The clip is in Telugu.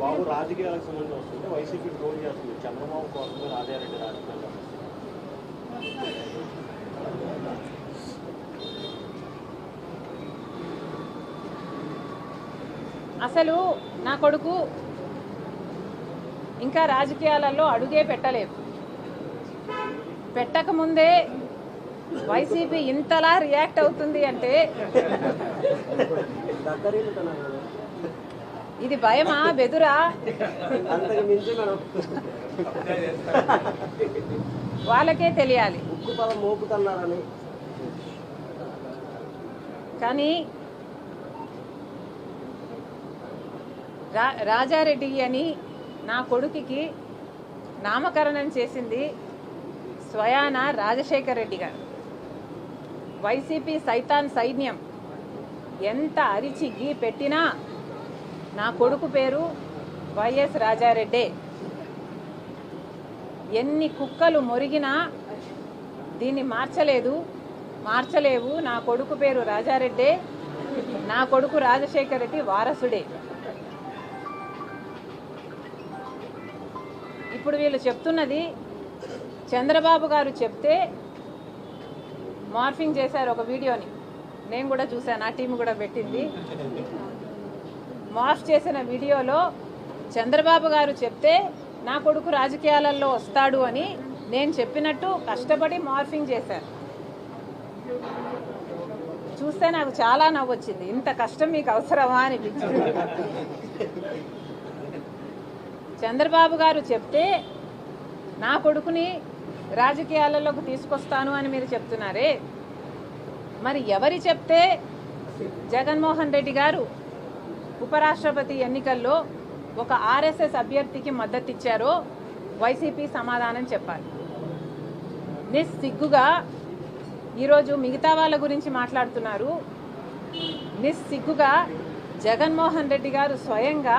బాబు రాజకీయాలకు వస్తుంటే వైసీపీ ట్రోల్ చేస్తుంది. చంద్రబాబు కోసమే రాజారెడ్డి రాజకీయాల్లో అసలు నా కొడుకు ఇంకా రాజకీయాలలో అడుగే పెట్టలేదు. పెట్టకముందే వైసీపీ ఇంతలా రియాక్ట్ అవుతుంది అంటే. ఇది భయమా బెదురా? వాళ్ళకే తెలియాలి. కానీ రాజారెడ్డి అని నా కొడుకుకి నామకరణం చేసింది స్వయాన రాజశేఖర రెడ్డి గారు. వైసీపీ సైతాన్ సైన్యం ఎంత అరిచి గీ పెట్టినా నా కొడుకు పేరు వైఎస్ రాజారెడ్డే. ఎన్ని కుక్కలు మొరిగినా దీన్ని మార్చలేదు. మార్చలేవు. నా కొడుకు పేరు రాజారెడ్డే. నా కొడుకు రాజశేఖర రెడ్డి వారసుడే. ఇప్పుడు వీళ్ళు చెప్తున్నది చంద్రబాబు గారు చెప్తే మార్ఫింగ్ చేశారు ఒక వీడియోని. నేను కూడా చూశాను ఆ టీం కూడా పెట్టింది. మార్ఫ్ చేసిన వీడియోలో చంద్రబాబు గారు చెప్తే నా కొడుకు రాజకీయాలలో వస్తాడు అని నేను చెప్పినట్టు కష్టపడి మార్ఫింగ్ చేశారు. చూస్తే నాకు చాలా నవ్వు వచ్చింది. ఇంత కష్టం మీకు అవసరమా అనిపించింది. చంద్రబాబు గారు చెప్తే నా కొడుకుని రాజకీయాలలోకి తీసుకొస్తాను అని మీరు చెప్తున్నారే. మరి ఎవరి చెప్తే? జగన్మోహన్ రెడ్డి గారు. ఉపరాష్ట్రపతి ఎన్నికల్లో ఒక ఆర్ఎస్ఎస్ అభ్యర్థికి మద్దతు ఇచ్చారో వైసీపీ సమాధానం చెప్పాలి. నిస్సిగ్గుగా ఈరోజు మిగతా వాళ్ళ గురించి మాట్లాడుతున్నారు. నిస్సిగ్గుగా జగన్మోహన్ రెడ్డి గారు స్వయంగా